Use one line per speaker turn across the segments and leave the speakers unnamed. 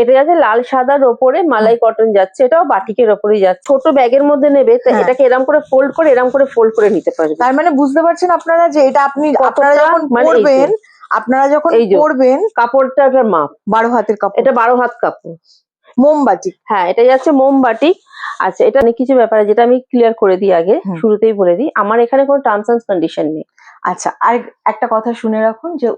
এটা যাচ্ছে লাল সাদার ওপরে মালাই কটন যাচ্ছে এটাও বাটিকের ওপরেই যাচ্ছে। ছোট ব্যাগের মধ্যে নেবে
হ্যাঁ।
এটাকে এরম করে ফোল্ড করে এরম করে ফোল্ড করে নিতে পারবে।
তার মানে বুঝতে পারছেন আপনারা যে এটা আপনি আপনারা যখন
মানে।
পরবেন আপনারা যখন। পরবেন
কাপড়টা মাপ
বারো হাতের কাপড়।
এটা বারো হাত কাপড়।
মোমবাতি।
হ্যাঁ এটা যাচ্ছে মোমবাটি আচ্ছা এটা অনেক কিছু ব্যাপার যেটা আমি ক্লিয়ার করে দিই আগে শুরুতেই বলে দিই। আমার এখানে কোনো টার্মস অ্যান্ড কন্ডিশন নেই।
আচ্ছা আর একটা কথা শুনে রাখুন যে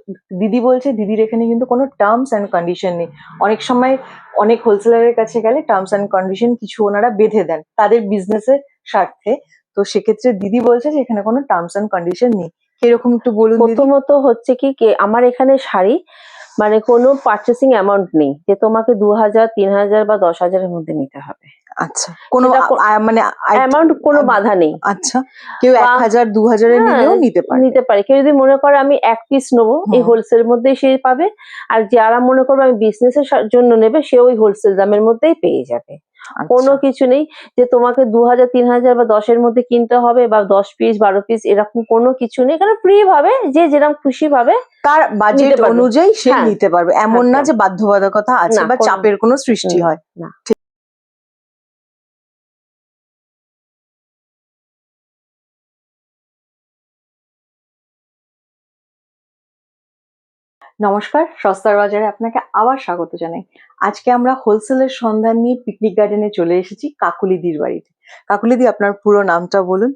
দিদি বলছে দিদির এখানে কিন্তু কোনো টার্মস অ্যান্ড কন্ডিশন নেই। অনেক সময় অনেক হোলসেলারের কাছে গেলে টার্মস অ্যান্ড কন্ডিশন কিছু ওনারা বেঁধে দেন তাদের বিজনেসের স্বার্থে। তো সেক্ষেত্রে দিদি বলছে যে এখানে কোনো টার্মস অ্যান্ড কন্ডিশন নেই। কীরকম একটু বলুন
প্রথমত হচ্ছে কি, কে আমার এখানে শাড়ি মানে কোনো পার্চেসিং অ্যামাউন্ট নেই। যে তোমাকে দু হাজার তিন হাজার বা দশ হাজারের মধ্যে নিতে হবে।
আচ্ছা কোনো মানে
অ্যামাউন্ট কোনো বাধা নেই।
আচ্ছা কেউ এক হাজার দু হাজারের
হ্যাঁ,
নিলেও নিতে পারে।
নিতে পারে। কেউ যদি মনে করে আমি এক পিস নেব এই হোলসেল মধ্যেই সে পাবে। আর যারা মনে করবে আমি বিজনেস এর সা- জন্য নেবে সে ওই হোলসেল দামের মধ্যেই পেয়ে যাবে।
আচ্ছা।
কোনো কিছু নেই যে তোমাকে দু হাজার তিন হাজার বা দশের মধ্যে কিনতে হবে বা দশ পিস বারো পিস এরকম কোনো কিছু নেই। এখানে ফ্রি ভাবে যে যেরকম খুশি ভাবে
তার বাজেট অনুযায়ী সে
হ্যাঁ,
নিতে পারবে। এমন না যে বাধ্যবাধকতা আছে বা চাপের কোনো সৃষ্টি হয়।
না।
নমস্কার, সস্তার বাজারে আপনাকে আবার স্বাগত জানাই। আজকে আমরা হোলসেলের সন্ধান নিয়ে পিকনিক গার্ডেনে চলে এসেছি কাকুলিদির বাড়িতে। কাকুলিদি, আপনার পুরো নামটা বলুন।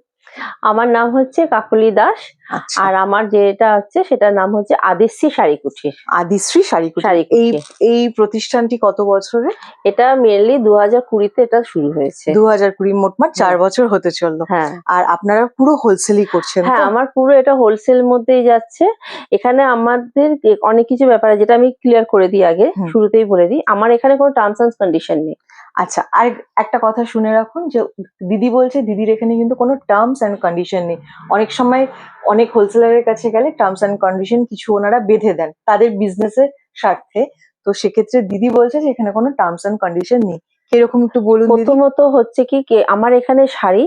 আমার নাম হচ্ছে কাকুলি দাস।
আচ্ছা।
আর আমার যেটা হচ্ছে সেটার নাম হচ্ছে আদিশ্রী শাড়ি কুঠির
আদিশ্রী শাড়ি।
শাড়ি
এই এই প্রতিষ্ঠানটি কত বছরে
এটা মেনলি দু হাজার কুড়িতে এটা শুরু হয়েছে।
দু হাজার কুড়ি মোটমাট চার বছর হতে চলল।
হ্যাঁ।
আর আপনারা পুরো হোলসেলই করছেন
হ্যাঁ আমার পুরো এটা হোলসেল মধ্যেই যাচ্ছে। এখানে আমাদের অনেক কিছু ব্যাপার যেটা আমি ক্লিয়ার করে দিই আগে শুরুতেই বলে দিই। আমার এখানে কোনো টার্মস অ্যান্ড কন্ডিশন নেই।
আচ্ছা আর একটা কথা শুনে রাখুন যে দিদি বলছে দিদির এখানে কিন্তু কোনো টার্মস অ্যান্ড কন্ডিশন নেই। অনেক সময় অনেক হোলসেলারের কাছে গেলে টার্মস অ্যান্ড কন্ডিশন কিছু ওনারা বেঁধে দেন তাদের বিজনেসের স্বার্থে। তো সেক্ষেত্রে দিদি বলছে যে এখানে কোনো টার্মস অ্যান্ড কন্ডিশন নেই। কীরকম একটু বলুন
প্রথমত হচ্ছে কি, কে আমার এখানে শাড়ি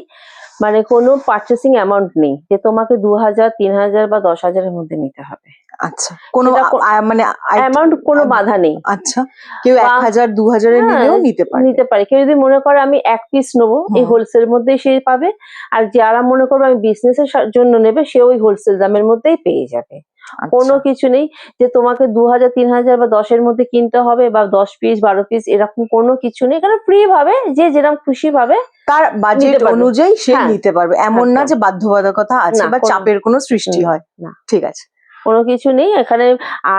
মানে কোনো পার্চেসিং অ্যামাউন্ট নেই। যে তোমাকে দু হাজার তিন হাজার বা দশ হাজারের মধ্যে নিতে হবে।
আচ্ছা কোনো মানে
অ্যামাউন্ট কোনো বাধা নেই।
আচ্ছা কেউ এক হাজার দু হাজারের
হ্যাঁ,
নিলেও নিতে পারে।
নিতে পারে। কেউ যদি মনে করে আমি এক পিস নেব এই। হোলসেল মধ্যেই সে পাবে আর যারা মনে করবে আমি বিজনেস এর সা- জন্য নেবে সে ওই হোলসেল দামের মধ্যেই পেয়ে যাবে।
আচ্ছা।
কোনো কিছু নেই যে তোমাকে দু হাজার তিন হাজার বা দশের মধ্যে কিনতে হবে বা দশ পিস বারো পিস এরকম কোনো কিছু নেই। এখানে ফ্রি ভাবে যে যেরকম খুশি ভাবে
তার বাজেট অনুযায়ী সে
হ্যাঁ,
নিতে পারবে। এমন না যে বাধ্যবাধকতা আছে বা চাপের কোনো সৃষ্টি হয়।
না।
ঠিক আছে।
কোনো কিছু নেই। এখানে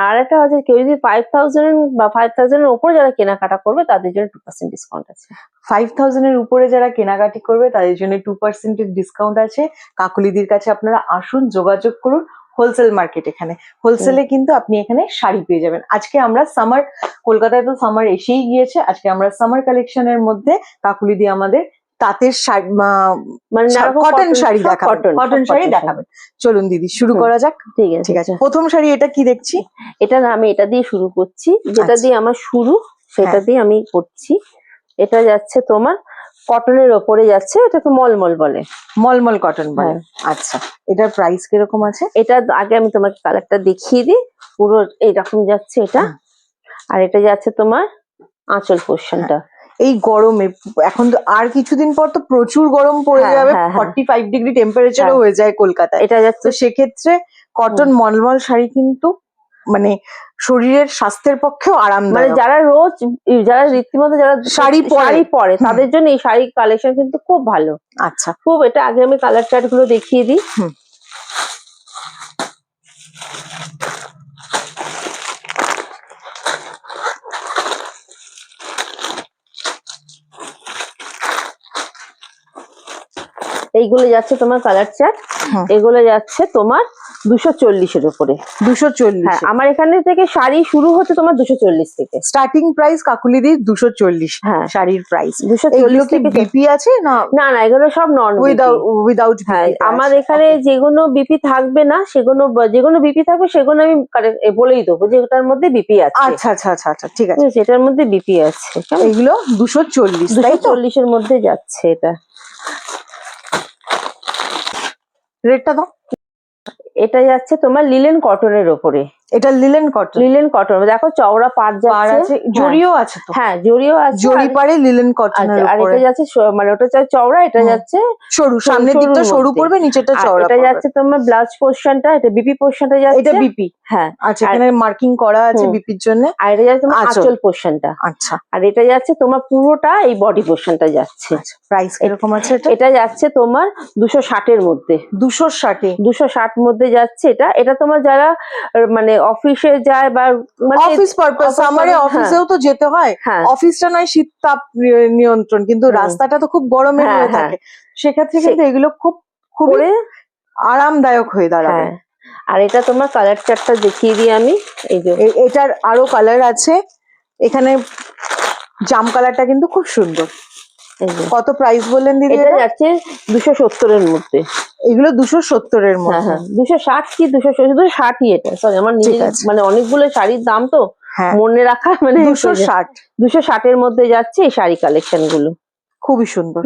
আর একটা আছে কেউ যদি ফাইভ থাউজেন্ড বা ফাইভ থাউজেন্ডের উপর যারা কেনাকাটা করবে তাদের জন্য টু পার্সেন্ট ডিসকাউন্ট আছে।
ফাইভ থাউজেন্ডের উপরে যারা কেনাকাটি করবে তাদের জন্য টু পার্সেন্টের ডিসকাউন্ট আছে। কাকুলিদির কাছে আপনারা আসুন যোগাযোগ করুন হোলসেল মার্কেট এখানে। হোলসেলে কিন্তু আপনি এখানে শাড়ি পেয়ে যাবেন। আজকে আমরা সামার কলকাতায় তো সামার এসেই গিয়েছে। আজকে আমরা সামার কালেকশনের মধ্যে কাকুলিদি আমাদের তাঁতের শাড়ি
মানে
কটন শাড়ি দেখাবেন কটন শাড়ি দেখাবেন। চলুন দিদি শুরু করা যাক।
ঠিক আছে
ঠিক আছে। প্রথম শাড়ি এটা কি দেখছি?
এটা না আমি এটা দিয়ে শুরু করছি। যেটা
আচ্ছা।
দিয়ে আমার শুরু সেটা
হ্যাঁ।
দিয়ে আমি করছি। এটা যাচ্ছে তোমার কটনের ওপরে যাচ্ছে এটাকে মলমল বলে।
মলমল কটন বলে।
হ্যাঁ।
আচ্ছা এটার প্রাইস কীরকম আছে?
এটা আগে আমি তোমাকে কালারটা দেখিয়ে দিই। পুরো এইরকম যাচ্ছে এটা। আর এটা যাচ্ছে তোমার আঁচল পোর্শনটা
এই গরমে এখন তো আর কিছুদিন পর তো প্রচুর গরম পড়ে
হ্যাঁ,
যাবে। ফর্টি ফাইভ ডিগ্রি টেম্পারেচারও
হ্যাঁ।
যায় কলকাতায়।
এটা যাচ্ছে।
তো সেক্ষেত্রে কটন মলমল শাড়ি কিন্তু মানে শরীরের স্বাস্থ্যের পক্ষেও
আরাম
মানে
যারা রোজ যারা রীতিমতো যারা
শাড়ি।
শাড়ি পরে। তাদের জন্য এই শাড়ি কালেকশন কিন্তু খুব ভালো।
আচ্ছা।
খুব এটা আগে আমি কালার চার্টগুলো দেখিয়ে দিই। এইগুলো যাচ্ছে তোমার কালার চার্ট এগুলো যাচ্ছে তোমার দুশো চল্লিশের উপরে।
দুশো চল্লিশ।
হ্যাঁ আমার এখানে থেকে শাড়ি শুরু হচ্ছে তোমার দুশো চল্লিশ থেকে।
স্টার্টিং প্রাইস কাকুলিদির দুশো চল্লিশ
হ্যাঁ।
শাড়ির প্রাইস
দুশো চল্লিশ থেকে
বিপি আছে না?
না না এগুলো সব নন
উইদাউট উইদাউট
হ্যাঁ আমার এখানে যেগুলো বিপি থাকবে না সেগুলো যেগুলো বিপি থাকবে সেগুলো আমি বলেই দেবো যে ওটার মধ্যে বিপি আছে।
আচ্ছা আচ্ছা আচ্ছা আচ্ছা ঠিক আছে।
এটার মধ্যে বিপি আছে
এগুলো দুশো চল্লিশ
দুশো চল্লিশের মধ্যে যাচ্ছে এটা।
விட்டதும்
এটা যাচ্ছে তোমার লিলেন কটনের ওপরে।
এটা লিলেন কটন
লিলেন কটন দেখো চওড়া পাট যাচ্ছে।
জরিও আছে তো?
হ্যাঁ জরিও আছে। আর-
পারে লিলেন
আচ্ছা,
কটনের
আর এটা যাচ্ছে মানে ওটা চওড়া এটা যাচ্ছে
সরু সামনের দিকটা সরু
মধ্যে।
পড়বে নিচেটা চওড়া
এটা যাচ্ছে তোমার ব্লাউজ পোর্শনটা এটা বিপি পোর্শনটা
এটা
যাচ্ছে
বিপি
হ্যাঁ।
আচ্ছা এখানে মার্কিং করা আছে। বিপির জন্য।
আর এটা যাচ্ছে তোমার
আঁচল।
পোর্শনটা
আচ্ছা।
আর এটা যাচ্ছে তোমার পুরোটা এই বডি পোর্শনটা যাচ্ছে।
আচ্ছা প্রাইস এরকম আছে এটা?
এটা যাচ্ছে তোমার দুশো ষাটের মধ্যে।
দুশো ষাটে।
দুশো ষাট মধ্যে যাচ্ছে এটা এটা তোমার যারা মানে অফিসে যায় বা মানে
অফিস পারপাস
purpose,
অফিসেও তো যেতে হয়।
হ্যাঁ।
অফিসটা নয় শীত তাপ নিয়ন্ত্রণ কিন্তু রাস্তাটা তো খুব গরমের
হ্যাঁ,
হয়ে
হ্যাঁ।
থাকে। সেক্ষেত্রে কিন্তু এগুলো খুব খুবই আরামদায়ক হয়ে দাঁড়াবে।
হ্যাঁ। আর এটা তোমার কালার চারটা দেখিয়ে দিই আমি এই যে।
এটার আরও কালার আছে। এখানে জাম কালারটা কিন্তু খুব সুন্দর। কত প্রাইস বললেন দিদি
এটা? যাচ্ছে দুশো সত্তরের মধ্যে।
এগুলো দুশো সত্তরের
হ্যাঁ
মধ্যে।
হ্যাঁ। দুশো ষাট কি দুশো দুশো ষাটই এটা। সরি আমার নিজের মানে অনেকগুলো শাড়ির দাম তো
হ্যাঁ।
মনে রাখা মানে
দুশো ষাট।
দুশো ষাটের মধ্যে যাচ্ছে এই শাড়ি কালেকশনগুলো।
খুবই সুন্দর।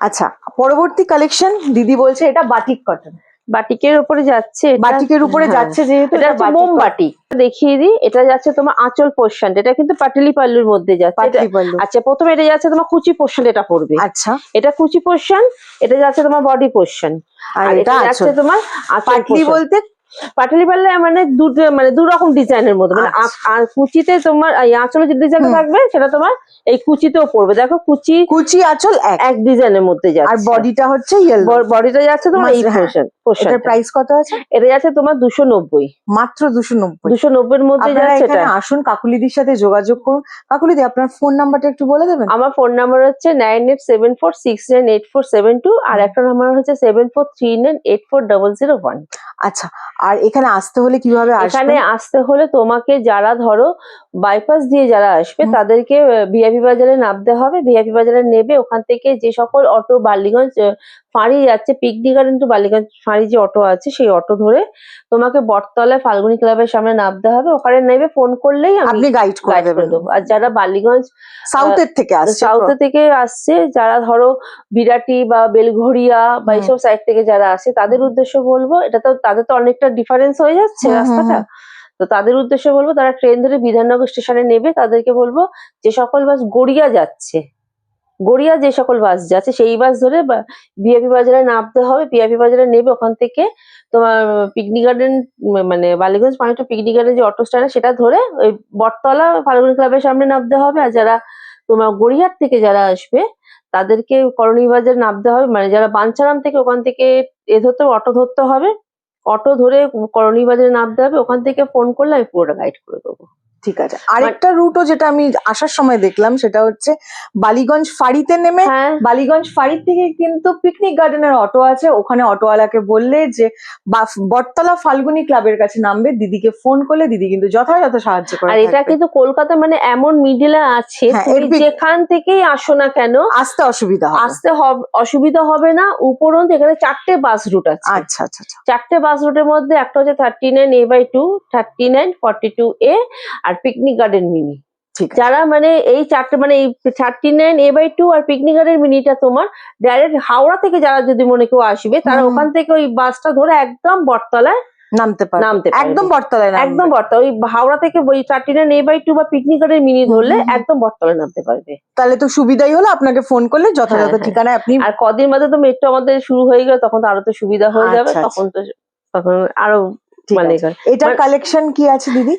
আচ্ছা পরবর্তী কালেকশন দিদি বলছে এটা বাটিক কটন
বাটিকের উপরে যাচ্ছে
বাটিকের উপরে
হ্যাঁ।
যাচ্ছে যেহেতু
এটা হচ্ছে মোমবাটি দেখিয়ে দিই এটা যাচ্ছে তোমার আঁচল পোর্শন এটা কিন্তু পাটলি পাল্লুর মধ্যে যাচ্ছে। আচ্ছা প্রথমে এটা যাচ্ছে তোমার কুচি পোর্শন এটা পড়বে।
আচ্ছা।
এটা কুচি পোর্শন এটা যাচ্ছে তোমার বডি পোর্শন
আর এটা
যাচ্ছে তোমার
পাটলি বলতে?
পাটালি পাল্লা মানে দু মানে দু রকম ডিজাইনের মধ্যে। মানে
আচ্ছা।
আর কুচিতে তোমার এই আঁচলে যে
ডিজাইন
থাকবে সেটা তোমার এই কুচিতেও পড়বে। দেখো কুচি
কুচি আঁচল এক।
ডিজাইনের মধ্যে যাচ্ছে।
আর বডিটা হচ্ছে
বডিটা যাচ্ছে তোমার এই পোর্শন
এটার প্রাইস কত আছে?
এটা যাচ্ছে তোমার দুশো নব্বই।
মাত্র দুশো নব্বই।
দুশো নব্বইয়ের মধ্যে যাচ্ছে
আসুন কাকুলিদির সাথে যোগাযোগ করুন। কাকুলিদি আপনার ফোন নাম্বারটা একটু বলে দেবেন?
আমার ফোন নাম্বার হচ্ছে nine eight seven four six nine eight four seven two আর একটা নাম্বার হচ্ছে seven four three nine eight four double zero one
আচ্ছা আর এখানে আসতে হলে কীভাবে
এখানে আসতে হলে তোমাকে যারা ধরো বাইপাস দিয়ে যারা আসবে তাদেরকে ভিআইপি বাজারে নামতে হবে। ভিআইপি বাজারে নেবে ওখান থেকে যে সকল অটো বালিগঞ্জ আহ, ফাঁড়ি যাচ্ছে পিকনিক গার্ডেন টু বালিগঞ্জ ফাঁড়ি যে অটো আছে সেই অটো ধরে তোমাকে বটতলায় ফাল্গুনি ক্লাবের সামনে নামতে হবে। ওখানে নেবে ফোন করলেই আমি
আপনি গাইড করে
দেবো। আর যারা বালিগঞ্জ
সাউথের থেকে আসছে
সাউথ থেকে আসছে যারা ধরো বিরাটি বা বেলঘড়িয়া বা এইসব সাইড থেকে যারা আসে তাদের উদ্দেশ্য বলব এটা তো তাদের তো অনেকটা ডিফারেন্স হয়ে যাচ্ছে রাস্তাটা। তো তাদের উদ্দেশ্যে বলব তারা ট্রেন ধরে বিধাননগর স্টেশনে নেবে তাদেরকে বলব যে সকল বাস গড়িয়া যাচ্ছে। গড়িয়া যে সকল বাস যাচ্ছে, সেই বাস ধরে বিআপি বাজারে নামতে হবে। বিআপি বাজারে নেবে ওখান থেকে তোমার পিকনিক গার্ডেন মানে বালিগঞ্জ পানি টু পিকনিক গার্ডেন যে অটো স্ট্যান্ড সেটা ধরে ওই বটতলা ফাল্গুনি ক্লাবের সামনে নামতে হবে। আর যারা তোমার গড়িয়ার থেকে যারা আসবে, তাদেরকে করণী বাজার নামতে হবে। মানে যারা বাঞ্ছারাম থেকে ওখান থেকে এ ধরতে অটো ধরতে হবে, অটো ধরে করণী বাজারে নামতে হবে। ওখান থেকে ফোন করলে আমি পুরোটা গাইড করে দেবো।
ঠিক আছে। আরেকটা রুটও যেটা আমি আসার সময় দেখলাম সেটা হচ্ছে বালিগঞ্জ ফাঁড়িতে নেমে
হ্যাঁ।
বালিগঞ্জ ফাঁড়ির থেকে কিন্তু পিকনিক গার্ডেনের অটো আছে। ওখানে অটোওয়ালাকে বললে যে বটতলা ফাল্গুনি ক্লাবের কাছে নামবে। দিদিকে ফোন করলে দিদি কিন্তু যথাযথ সাহায্য করে
আর এটা কিন্তু কলকাতা মানে এমন মিডিলে আছে
হ্যাঁ,
যেখান থেকেই আসো না কেন
আসতে অসুবিধা
আসতে হব- অসুবিধা হবে না। উপরন্ত এখানে চারটে বাস রুট আছে।
আচ্ছা আচ্ছা আচ্ছা।
চারটে বাস রুটের মধ্যে একটা হচ্ছে thirty nine A by two thirty nine forty two A R picnic garden mini
ঠিক
যারা মানে এই চারটে মানে এই thirty nine A by two R picnic garden মিনিটা তোমার ডাইরেক্ট হাওড়া থেকে যারা যদি মনে কেউ আসবে তারা ওখান থেকে ওই বাসটা ধরে একদম বটতলায়
নামতে
নামতে
একদম বটতলায়
একদম বটতলা ওই হাওড়া থেকে ওই thirty nine A by two বা পিকনিক গার্ডেন মিনি ধরলে। একদম বটতলায় নামতে পারবে।
তাহলে তো সুবিধাই হলো আপনাকে ফোন করলে যথাযথ
হ্যাঁ, হ্যাঁ।
ঠিকানায় আপনি
আর কদিন তো মেট্রো আমাদের শুরু হয়ে গেল তখন তো আরও তো সুবিধা হয়ে যাবে
আচ্ছা,
তখন তো তখন
আরও
মানে
এটার
মানে-
কালেকশন কি আছে দিদি?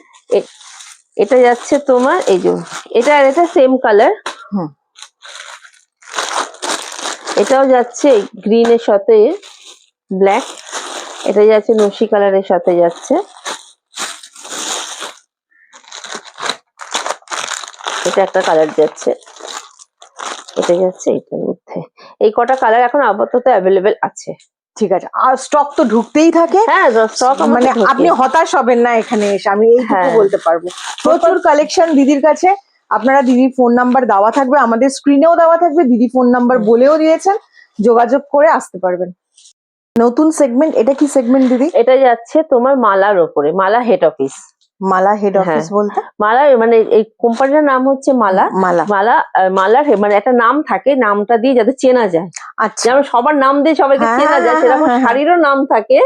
এটা যাচ্ছে তোমার এই যে এটা আর এটা সেম কালার
হুম।
এটাও যাচ্ছে গ্রিনের সাথে ব্ল্যাক এটা যাচ্ছে নসি কালারের সাথে যাচ্ছে। এটা একটা কালার যাচ্ছে। এটা যাচ্ছে এটার মধ্যে। এই কটা কালার এখন আপাতত অ্যাভেলেবেল আছে।
ঠিক আছে। আর স্টক তো ঢুকতেই থাকে।
হ্যাঁ স্টক
মানে আপনি হতাশ হবেন না এখানে এসে। আমি এই
হ্যাঁ।
বলতে পারব। প্রচুর কালেকশন দিদির কাছে। আপনারা দিদির ফোন নাম্বার দেওয়া থাকবে। আমাদের স্ক্রিনেও দেওয়া থাকবে। দিদি ফোন নাম্বার বলেও দিয়েছেন। যোগাযোগ করে আসতে পারবেন। নতুন সেগমেন্ট এটা কি সেগমেন্ট দিদি?
এটা যাচ্ছে তোমার মালার ওপরে Mala head office
Mala head
হ্যাঁ।
অফিস বলতে?
মালা মানে এই কোম্পানিটার নাম হচ্ছে মালা।
মালা।
মালা মালার মানে একটা নাম থাকে নামটা দিয়ে যাতে চেনা যায়।
আচ্ছা।
যেমন সবার নাম দিয়ে সবাইকে
হ্যাঁ,
চেনা যায় সেরকম
হ্যাঁ।
শাড়িরও নাম থাকে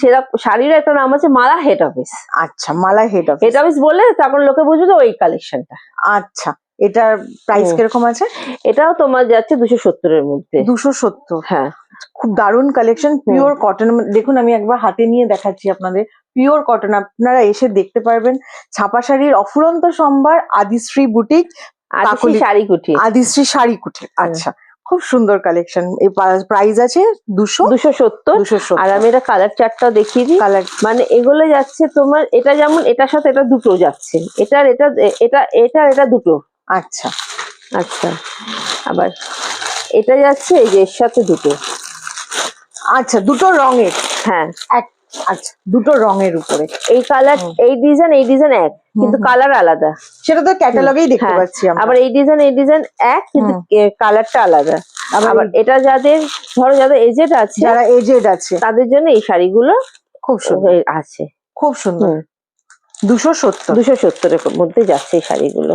সেরকম শাড়িরও একটা নাম আছে মালা হেড অফিস
আচ্ছা Mala head office
head office বলে তখন লোকে বুঝবে যে ওই কালেকশনটা
আচ্ছা এটার প্রাইস কীরকম আছে?
এটাও তোমার যাচ্ছে দুশো সত্তরের মধ্যে।
দুশো সত্তর।
হ্যাঁ।
খুব দারুণ কালেকশন পিওর কটন দেখুন আমি একবার হাতে নিয়ে দেখাচ্ছি আপনাদের। পিওর কটন আপনারা এসে দেখতে পারবেন ছাপা শাড়ির অফুরন্ত সম্ভার আদিশ্রী বুটিক
শাড়ি কুঠি।
আদিশ্রী শাড়ি কুঠি। আচ্ছা খুব সুন্দর কালেকশন এই প্রাইস আছে দুশো
দুশো সত্তর।
দুশো
আর আমি এটা কালার চারটাও দেখিয়ে দিই।
কালার
মানে এগুলো যাচ্ছে তোমার এটা যেমন এটার সাথে এটা দুটো যাচ্ছে। এটার এটা এটা এটার এটা দুটো।
আচ্ছা।
আচ্ছা আবার এটা যাচ্ছে এই যে এর সাথে দুটো।
আচ্ছা দুটো রঙের।
হ্যাঁ।
এক আচ্ছা দুটো রঙের উপরে।
এই কালার এই ডিজাইন এই ডিজাইন এক কিন্তু কালার আলাদা।
সেটা তো ক্যাটালগেই দেখতে
হ্যাঁ,
পাচ্ছি
আবার এই ডিজাইন এই ডিজাইন এক কিন্তু কালারটা আলাদা।
আবার
এটা যাদের ধরো যাদের এজেড আছে
যারা এজেড আছে।
তাদের জন্য এই শাড়িগুলো
খুব সুন্দর।
আছে।
খুব সুন্দর। দুশো সত্তর।
দুশো সত্তরের মধ্যে যাচ্ছে এই শাড়িগুলো।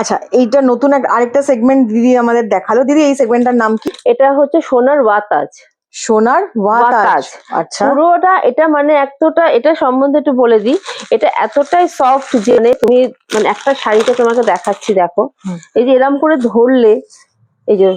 আচ্ছা এইটা নতুন আরেকটা সেগমেন্ট দিদি আমাদের দেখাল। দিদি এই সেগমেন্টটার নাম কি?
এটা হচ্ছে সোনার ওয়াতাজ।
সোনার ওয়াতাজ। আচ্ছা।
পুরোটা এটা মানে এতটা এটা সম্বন্ধে একটু বলে দিই। এটা এতটাই সফট জেনে তুমি মানে একটা শাড়িটা তোমাকে দেখাচ্ছি দেখো। এই যে এরম করে ধরলে এই যে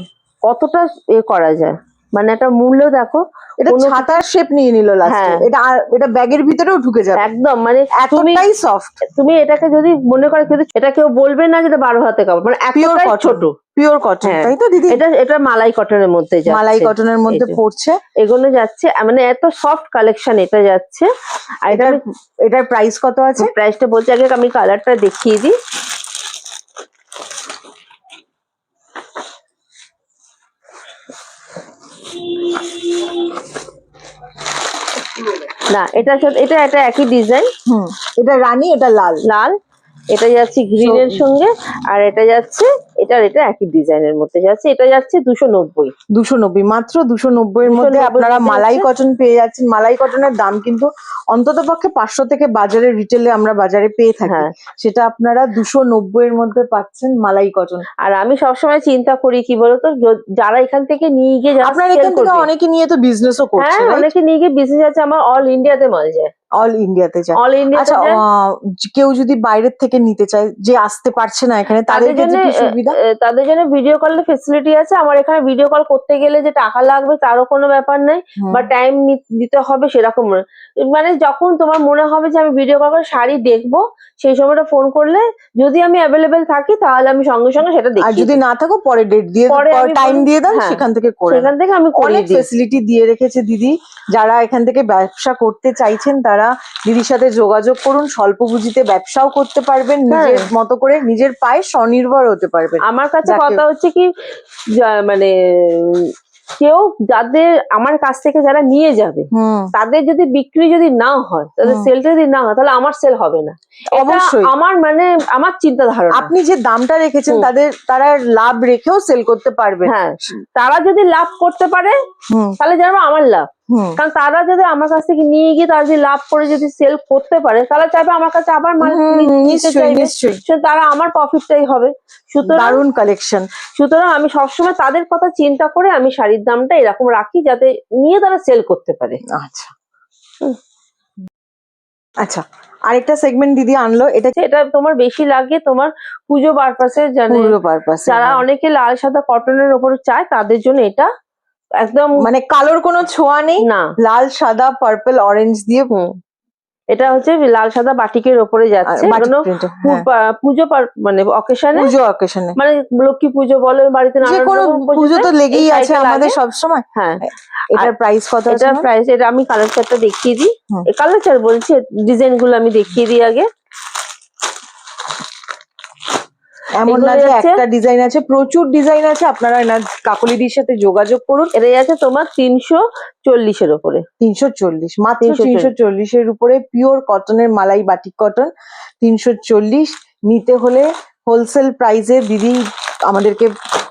কতটা এ করা যায়? মানে একটা মূল্য দেখো
এটা ছাতার শেপ নিয়ে নিল লাস্টে
হ্যাঁ।
এটা আর- এটা ব্যাগের ভিতরেও ঢুকে যাবে।
একদম মানে
এতটাই সফট
তুমি এটাকে যদি মনে করে কিন্তু এটা কেউ বলবে না যে এটা বারো হাতে কাপড়। মানে
পিওর
এতটাই ছোট।
পিওর কটন
হ্যাঁ।
তাই তো দিদি?
এটা এটা মালাই কটনের মধ্যে যাচ্ছে।
মালাই কটনের মধ্যে পড়ছে।
এগুলো যাচ্ছে মানে এত সফট কালেকশন এটা যাচ্ছে। আর এটা
এটার এটার প্রাইস কত আছে?
প্রাইসটা বলছি আগে আমি কালারটা দেখিয়ে দিই। না এটা এটা একই ডিজাইন
হুম। এটা রানী এটা লাল।
লাল। এটা যাচ্ছে গ্রিনের সঙ্গে আর এটা যাচ্ছে এটা এটা একই ডিজাইনের মধ্যে যাচ্ছে এটা যাচ্ছে দুশো নব্বই।
দুশো নব্বই মাত্র দুশো নব্বই এর মধ্যে আপনারা মালাই কটন পেয়ে যাচ্ছেন। মালাই কটনের দাম কিন্তু অন্তত পক্ষে পাঁচশো থেকে বাজারে রিটেলে আমরা বাজারে পেয়ে থাকি।
হ্যাঁ।
সেটা আপনারা দুশো নব্বই এর মধ্যে পাচ্ছেন মালাই কটন
আর আমি সবসময় চিন্তা করি কি বলতো যারা এখান থেকে নিয়ে গিয়ে
আপনার এখান থেকে অনেকে নিয়ে তো বিজনেসও করছে
হ্যাঁ অনেকে নিয়ে গিয়ে বিজনেস আছে আমার অল ইন্ডিয়াতে মাল যায়।
অল ইন্ডিয়াতে যায়।
অল ইন্ডিয়াতে
আচ্ছা আহ, কেউ যদি বাইরের থেকে নিতে চায় যে আসতে পারছে না এখানে তাদের
তাদের জন্য
ক্ষেত্রে কি সুবিধা?
তাদের জন্য ভিডিও কলের ফেসিলিটি আছে। আমার এখানে ভিডিও কল করতে গেলে যে টাকা লাগবে তারও কোনো ব্যাপার নেই। বা টাইম দিতে হবে সেরকম না। মানে যখন তোমার মনে হবে যে আমি ভিডিও কল করে শাড়ি দেখব সেই সময়টা ফোন করলে যদি আমি অ্যাভেলেবেল থাকি তাহলে আমি সঙ্গে সঙ্গে সেটা
আর
দেখি
যদি না থাকো পরে ডেট দিয়ে
পরে আমি
টাইম দিয়ে দেন
হ্যাঁ।
সেখান থেকে করে
সেখান থেকে আমি করিয়ে
অনেক
দিই
ফেসিলিটি দিয়ে রেখেছে দিদি। যারা এখান থেকে ব্যবসা করতে চাইছেন তারা দিদির সাথে যোগাযোগ করুন স্বল্প পুঁজিতে ব্যবসাও করতে পারবেন
হ্যাঁ।
নিজের মতো করে নিজের পায়ে স্বনির্ভর হতে পারবেন।
আমার কাছে কথা হচ্ছে কি মানে কেউ যাদের আমার কাছ থেকে যারা নিয়ে যাবে তাদের যদি বিক্রি যদি না হয় তাদের সেলটা যদি না হয় তাহলে আমার সেল হবে না।
অবশ্যই।
আমার মানে আমার চিন্তা ধারণা
আপনি যে দামটা রেখেছেন তাদের তারা লাভ রেখেও সেল করতে পারবে
হ্যাঁ তারা যদি লাভ করতে পারে তাহলে জানব আমার লাভ। কারণ তারা যদি আমার কাছ থেকে নিয়ে গিয়ে তারা যদি লাভ করে যদি সেল করতে পারে তারা চাইবে আমার কাছে আবার তারা আমার প্রফিটটাই হবে। সুতরাং
দারুণ কালেকশন
সুতরাং আমি সবসময় তাদের কথা চিন্তা করে আমি শাড়ির দামটা এরকম রাখি যাতে নিয়ে তারা সেল করতে পারে।
আচ্ছা। আচ্ছা আরেকটা সেগমেন্ট দিদি আনলো এটা
এটা তোমার বেশি লাগে তোমার পুজো পারপাসে জানে
পুরো পারপাস
যারা অনেকে লাল সাদা কটনের ওপর চায় তাদের জন্য এটা একদম
মানে কালোর কোনো ছোঁয়া নেই
না।
লাল সাদা পার্পল অরেঞ্জ দিয়ে
হুম। এটা হচ্ছে লাল সাদা বাটিকের ওপরে যাচ্ছে।
হ্যাঁ।
পুজো মানে অকেশনে
পুজো অকেশনে
মানে লক্ষ্মী পুজো বলো বাড়িতে
যে কোনো পুজো তো লেগেই আছে আমাদের সব সময়
হ্যাঁ।
এটার প্রাইস কত
এটা প্রাইস এটা আমি কালার চারটা দেখিয়ে দিই। কালার চার বলছি ডিজাইনগুলো আমি দেখিয়ে দিই আগে।
এমন না যে একটা ডিজাইন আছে প্রচুর ডিজাইন আছে। আপনারা না কাকলিদির সাথে যোগাযোগ করুন।
এটা যাচ্ছে তোমার তিনশো চল্লিশের ওপরে
তিনশো চল্লিশ মাত্র
340
তিনশো চল্লিশের উপরে। পিওর কটনের মালাই বাটিক কটন তিনশো চল্লিশ। নিতে হলে হোলসেল প্রাইসে দিদি আমাদেরকে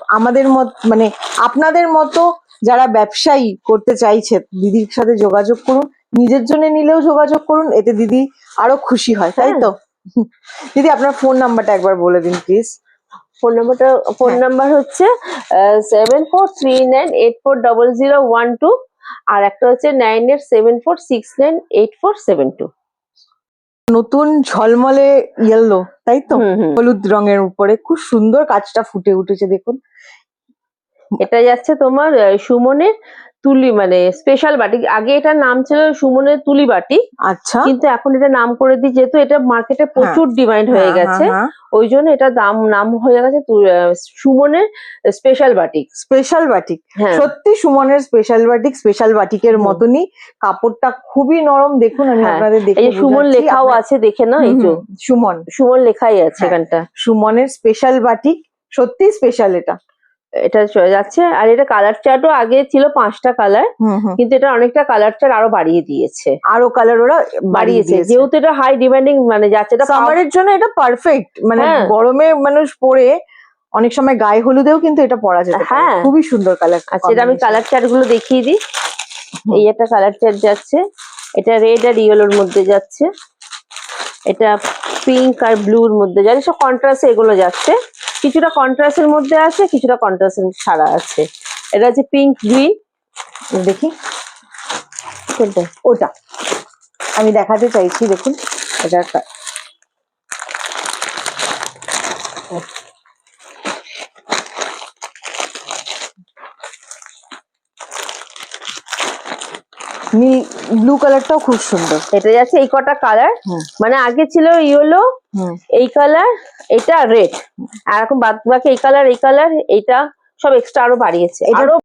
আমাদের মত মানে আপনাদের মতো যারা ব্যবসায়ী করতে চাইছে দিদির সাথে যোগাযোগ করুন। নিজের জন্য নিলেও যোগাযোগ করুন এতে দিদি আরও খুশি হয় তাই
হ্যাঁ।
তো? দিদি আপনার ফোন নাম্বারটা একবার বলে দিন প্লিজ
ফোন নাম্বারটা ফোন। নাম্বার হচ্ছে seven four three nine eight four double zero one two আর একটা হচ্ছে nine eight seven four six nine eight four seven two
নতুন ঝলমলে ইয়েলো তাই তো? হলুদ রঙের উপরে খুব সুন্দর কাজটা ফুটে উঠেছে দেখুন।
এটা যাচ্ছে তোমার সুমনের তুলি মানে স্পেশাল বাটি। আগে এটার নাম ছিল সুমনের তুলি বাটি।
আচ্ছা।
কিন্তু এখন এটা নাম করে দিই যেহেতু এটা মার্কেটে প্রচুর ডিমান্ড হয়ে গেছে। ওই জন্য এটা দাম নাম হয়ে গেছে সুমনের স্পেশাল বাটিক
স্পেশাল বাটিক
হ্যাঁ।
সত্যি সুমনের স্পেশাল বাটিক স্পেশাল বাটিকের। মতনই। কাপড়টা খুবই নরম দেখুন আমি
হ্যাঁ,
আপনাদের দেখে
সুমন লেখাও আছে দেখে না এই
সুমন।
সুমন লেখাই আছে
হ্যাঁ।
এখানটা।
সুমনের স্পেশাল বাটিক সত্যি স্পেশাল এটা।
এটা চলে যাচ্ছে। আর এটা কালার চার্টও আগে ছিল পাঁচটা কালার কিন্তু এটা অনেকটা কালার চার্ট আরও বাড়িয়ে দিয়েছে।
আরও কালার ওরা
বাড়িয়েছে যেহেতু এটা হাই ডিমান্ডিং মানে যাচ্ছে এটা
সামারের জন্য এটা পারফেক্ট মানে
হ্যাঁ।
গরমে মানুষ পরে অনেক সময় গায়ে হলুদেও কিন্তু এটা পরা যেতে পারে।
হ্যাঁ।
খুবই সুন্দর কালার
আচ্ছা এটা আমি কালার চার্টগুলো দেখিয়ে দিই। এই একটা কালার চার্ট যাচ্ছে। এটা রেড আর ইয়েলোর মধ্যে যাচ্ছে। এটা পিঙ্ক আর ব্লুর মধ্যে যাচ্ছে। সব কন্ট্রাস্ট এগুলো যাচ্ছে। কিছুটা কন্ট্রাস্টের মধ্যে আছে, কিছুটা কন্ট্রাস্ট ছাড়া আছে। এটা হচ্ছে পিঙ্ক গ্রিন
দেখি। ওটা। আমি দেখাতে চাইছি, দেখুন। এটা নীল ব্লু কালারটাও খুব সুন্দর।
এটা যাচ্ছে এই কটা কালার
হুম।
মানে আগে ছিল ইয়েলো এই কালার এটা রেড আর এখন বাদ বাকি এই কালার এই কালার এইটা সব এক্সট্রা আরও বাড়িয়েছে।
এটারও
আরও